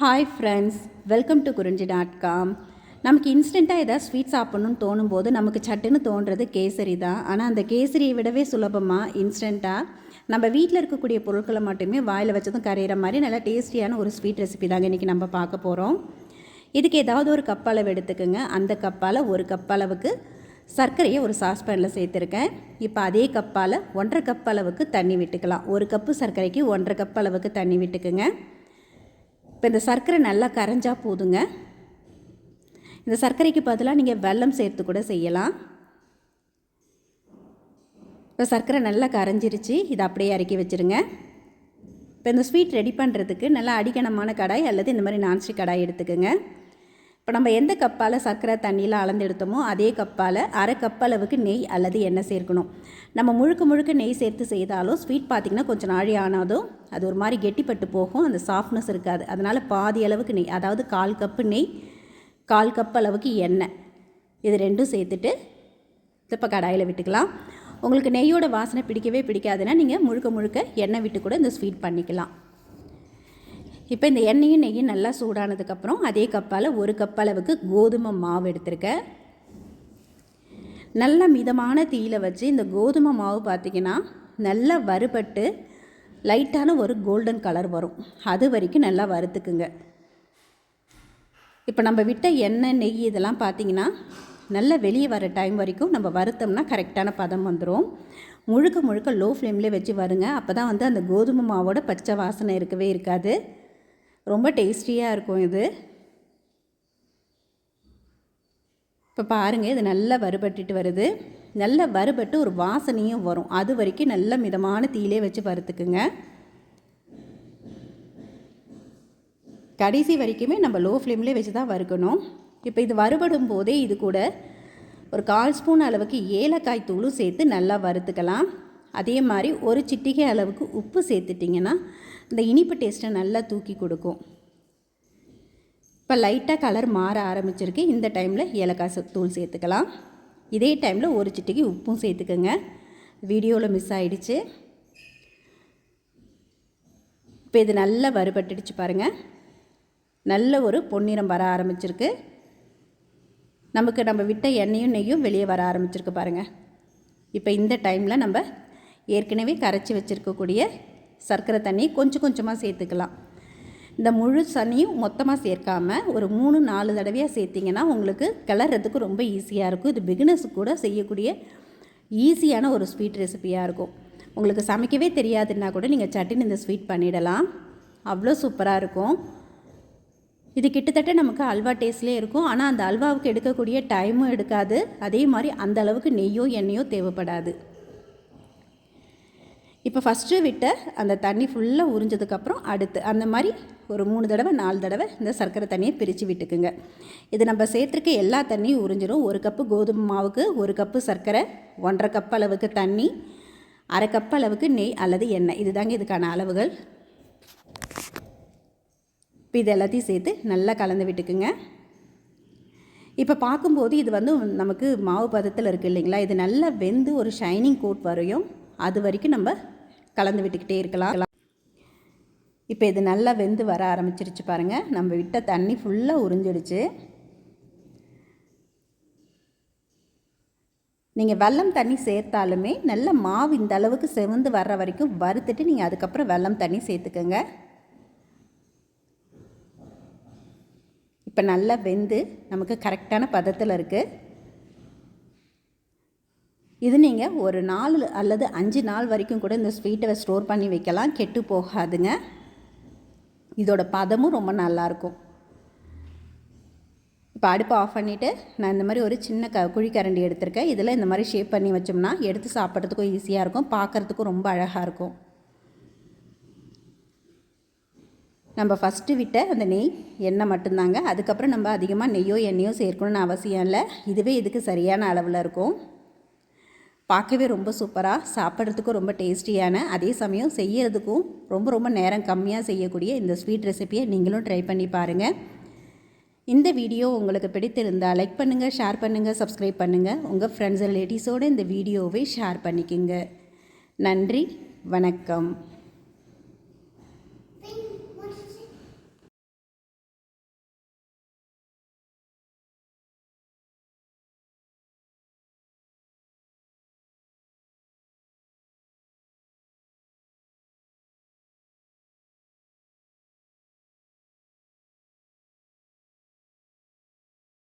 Hi friends welcome to Kurinji dot com நமக்கு இன்ஸ்டண்ட்டாக ஏதாவது ஸ்வீட் சாப்பிட்ணுன்னு தோணும் போது நமக்கு சட்டுன்னு தோன்றது கேசரி தான். ஆனால் அந்த கேசரியை விடவே சுலபமாக இன்ஸ்டண்ட்டாக நம்ம வீட்டில் இருக்கக்கூடிய பொருட்களை மட்டுமே வாயில் வச்சதும் கரையிற மாதிரி நல்லா டேஸ்டியான ஒரு ஸ்வீட் ரெசிபி தாங்க இன்றைக்கி நம்ம பார்க்க போகிறோம் இதுக்கு ஏதாவது ஒரு கப் அளவு எடுத்துக்கோங்க. அந்த கப்பால் ஒரு கப் அளவுக்கு சர்க்கரையை ஒரு சாஸ்பேனில் சேர்த்துருக்கேன். இப்போ அதே கப்பால் ஒன்றரை கப் அளவுக்கு தண்ணி விட்டுக்கலாம். ஒரு கப்பு சர்க்கரைக்கு ஒன்றரை கப் அளவுக்கு தண்ணி விட்டுக்குங்க. இப்போ இந்த சர்க்கரை நல்லா கரைஞ்சால் போதுங்க. இந்த சர்க்கரைக்கு பதிலாக நீங்கள் வெல்லம் சேர்த்து கூட செய்யலாம். இப்போ சர்க்கரை நல்லா கரைஞ்சிருச்சு இதை அப்படியே இறக்கி வச்சுருங்க. இப்போ இந்த ஸ்வீட் ரெடி பண்ணுறதுக்கு நல்லா அடிக்கணமான கடாய் அல்லது இந்த மாதிரி நான்ஸ்டிக் கடாய் எடுத்துக்கோங்க. இப்போ நம்ம எந்த கப்பால் சர்க்கரை தண்ணியில் அளந்து எடுத்தோமோ அதே கப்பால் அரை கப் அளவுக்கு நெய் அல்லது எண்ணெய் சேர்க்கணும். நம்ம முழுக்க முழுக்க நெய் சேர்த்து செய்தாலும் ஸ்வீட் பார்த்திங்கன்னா கொஞ்சம் நாழி ஆனாலும் அது ஒரு மாதிரி கெட்டிப்பட்டு போகும். அந்த சாஃப்ட்னஸ் இருக்காது. அதனால் பாதி அளவுக்கு நெய் அதாவது கால் கப்பு நெய் கால் கப் அளவுக்கு எண்ணெய் இது ரெண்டும் சேர்த்துட்டு இப்போ கடாயில் விட்டுக்கலாம். உங்களுக்கு நெய்யோட வாசனை பிடிக்கவே பிடிக்காதுன்னா நீங்கள் முழுக்க முழுக்க எண்ணெய் விட்டு கூட இந்த ஸ்வீட் பண்ணிக்கலாம். இப்போ இந்த எண்ணெயும் நெய்யும் நல்லா சூடானதுக்கப்புறம் அதே கப்பால் ஒரு கப் அளவுக்கு கோதுமை மாவு எடுத்திருக்கேன் நல்ல மிதமான தீயில் வச்சு இந்த கோதுமை மாவு பார்த்திங்கன்னா நல்லா வறுபட்டு லைட்டான ஒரு கோல்டன் கலர் வரும். அது வரைக்கும் நல்லா வறுத்துக்குங்க. இப்போ நம்ம விட்ட எண்ணெய் நெய் இதெல்லாம் பார்த்திங்கன்னா நல்லா வெளியே வர டைம் வரைக்கும் நம்ம வறுத்தோம்னா கரெக்டான பதம் வந்துடும் முழுக்க முழுக்க லோ ஃப்ளேம்லேயே வச்சு வருங்க. அப்போ தான் வந்து அந்த கோதுமை மாவோட பச்சை வாசனை இருக்கவே இருக்காது. ரொம்ப டேஸ்டியாக இருக்கும் இது. இப்போ பாருங்கள் இது நல்லா வறுபட்டுட்டு வருது. நல்லா வறுபட்டு ஒரு வாசனையும் வரும். அது வரைக்கும் நல்ல மிதமான தீயிலே வச்சு வறுத்துக்குங்க. கடைசி வரைக்குமே நம்ம லோ ஃப்ளேம்லேயே வச்சு தான் வறுக்கணும். இப்போ இது வறுபடும் போதே இது கூட ஒரு கால் ஸ்பூன் அளவுக்கு ஏலக்காய் தூளும் சேர்த்து நல்லா வறுத்துக்கலாம். அதே மாதிரி ஒரு சிட்டிகை அளவுக்கு உப்பு சேர்த்துட்டிங்கன்னா இந்த இனிப்பு டேஸ்ட்டை நல்லா தூக்கி கொடுக்கும். இப்போ லைட்டாக கலர் மாற ஆரம்பிச்சிருக்கு. இந்த டைமில் ஏலக்காய் தூள் சேர்த்துக்கலாம். இதே டைமில் ஒரு சிட்டிக்கு உப்பும் சேர்த்துக்கோங்க. வீடியோவில் மிஸ் ஆகிடுச்சு இப்போ இது நல்லா வறுபட்டுடுச்சு பாருங்கள் நல்ல ஒரு பொன்னிறம் வர ஆரம்பிச்சிருக்கு. நமக்கு நம்ம விட்ட எண்ணெயும் நெய்யும் வெளியே வர ஆரம்பிச்சிருக்கு பாருங்கள் இப்போ இந்த டைமில் நம்ம ஏற்கனவே கரைச்சி வச்சுருக்கக்கூடிய சர்க்கரை தண்ணி கொஞ்சம் கொஞ்சமாக சேர்த்துக்கலாம். இந்த முழு தண்ணியும் மொத்தமாக சேர்க்காமல் ஒரு மூணு நாலு தடவையாக சேர்த்திங்கன்னா உங்களுக்கு கிளறதுக்கு ரொம்ப ஈஸியாக இருக்கும். இது பிகினர்ஸ் கூட செய்யக்கூடிய ஈஸியான ஒரு ஸ்வீட் ரெசிபியாக இருக்கும். உங்களுக்கு சமைக்கவே தெரியாதுன்னா கூட நீங்கள் சட்டின்னு இந்த ஸ்வீட் பண்ணிடலாம். அவ்வளோ சூப்பராக இருக்கும். இது கிட்டத்தட்ட நமக்கு அல்வா டேஸ்ட்லேயே இருக்கும். ஆனால் அந்த அல்வாவுக்கு எடுக்கக்கூடிய டைமும் எடுக்காது. அதே மாதிரி அந்த அளவுக்கு நெய்யோ எண்ணெயோ தேவைப்படாது. இப்போ ஃபஸ்ட்டு விட்ட அந்த தண்ணி ஃபுல்லாக உறிஞ்சதுக்கப்புறம் அடுத்து அந்த மாதிரி ஒரு மூணு தடவை நாலு தடவை இந்த சர்க்கரை தண்ணியை பிரித்து விட்டுக்குங்க. இது நம்ம சேர்த்துருக்க எல்லா தண்ணியும் உறிஞ்சிடும் ஒரு கப்பு கோதுமை மாவுக்கு ஒரு கப்பு சர்க்கரை ஒன்றரை கப் அளவுக்கு தண்ணி அரை கப் அளவுக்கு நெய் அல்லது எண்ணெய். இதுதாங்க இதுக்கான அளவுகள். இப்போ இது எல்லாத்தையும் சேர்த்து நல்லா கலந்து விட்டுக்குங்க. இப்போ பார்க்கும்போது இது வந்து நமக்கு மாவு பதத்தில் இருக்குது இல்லைங்களா? இது நல்லா வெந்து ஒரு ஷைனிங் கோட் வரையும் அது வரைக்கும் நம்ம கலந்து விட்டுக்கிட்டே இருக்கலாம். இப்போ இது நல்லா வெந்து வர ஆரம்பிச்சிருச்சு பாருங்கள் நம்ம விட்ட தண்ணி ஃபுல்லாக உறிஞ்சிடுச்சு. நீங்கள் வெள்ளம் தண்ணி சேர்த்தாலுமே நல்ல மாவு இந்த அளவுக்கு செவந்து வர்ற வரைக்கும் வறுத்துட்டு நீங்கள் அதுக்கப்புறம் வெள்ளம் தண்ணி சேர்த்துக்கோங்க. இப்போ நல்லா வெந்து நமக்கு கரெக்டான பதத்தில் இருக்குது இது நீங்கள் ஒரு நாள் அல்லது அஞ்சு நாள் வரைக்கும் கூட இந்த ஸ்வீட்டை ஸ்டோர் பண்ணி வைக்கலாம். கெட்டு போகாதுங்க. இதோட பதமும் ரொம்ப நல்லாயிருக்கும் இப்போ அடுப்பை ஆஃப் பண்ணிவிட்டு நான் இந்த மாதிரி ஒரு சின்ன க குழிக்கரண்டி எடுத்திருக்கேன். இதில் இந்த மாதிரி ஷேப் பண்ணி வச்சோம்னா எடுத்து சாப்பிட்றதுக்கும் ஈஸியாக இருக்கும். பார்க்குறதுக்கும் ரொம்ப அழகாக இருக்கும். நம்ம ஃபஸ்ட்டு விட்ட அந்த நெய் எண்ணெய் மட்டும்தாங்க. அதுக்கப்புறம் நம்ம அதிகமாக நெய்யோ எண்ணெயோ சேர்க்கணும்னு அவசியம் இல்லை. இதுவே இதுக்கு சரியான அளவில் இருக்கும். பார்க்கவே ரொம்ப சூப்பராக சாப்பிட்றதுக்கும் ரொம்ப டேஸ்டியான அதே சமயம் செய்யறதுக்கும் ரொம்ப ரொம்ப நேரம் கம்மியாக செய்யக்கூடிய இந்த ஸ்வீட் ரெசிப்பியை நீங்களும் ட்ரை பண்ணி பாருங்கள் இந்த வீடியோ உங்களுக்கு பிடித்திருந்தால் லைக் பண்ணுங்கள் ஷேர் பண்ணுங்கள் சப்ஸ்கிரைப் பண்ணுங்கள் உங்கள் ஃப்ரெண்ட்ஸ் ரிலேட்டிவ்ஸோடு இந்த வீடியோவை ஷேர் பண்ணிக்கோங்க. நன்றி வணக்கம்.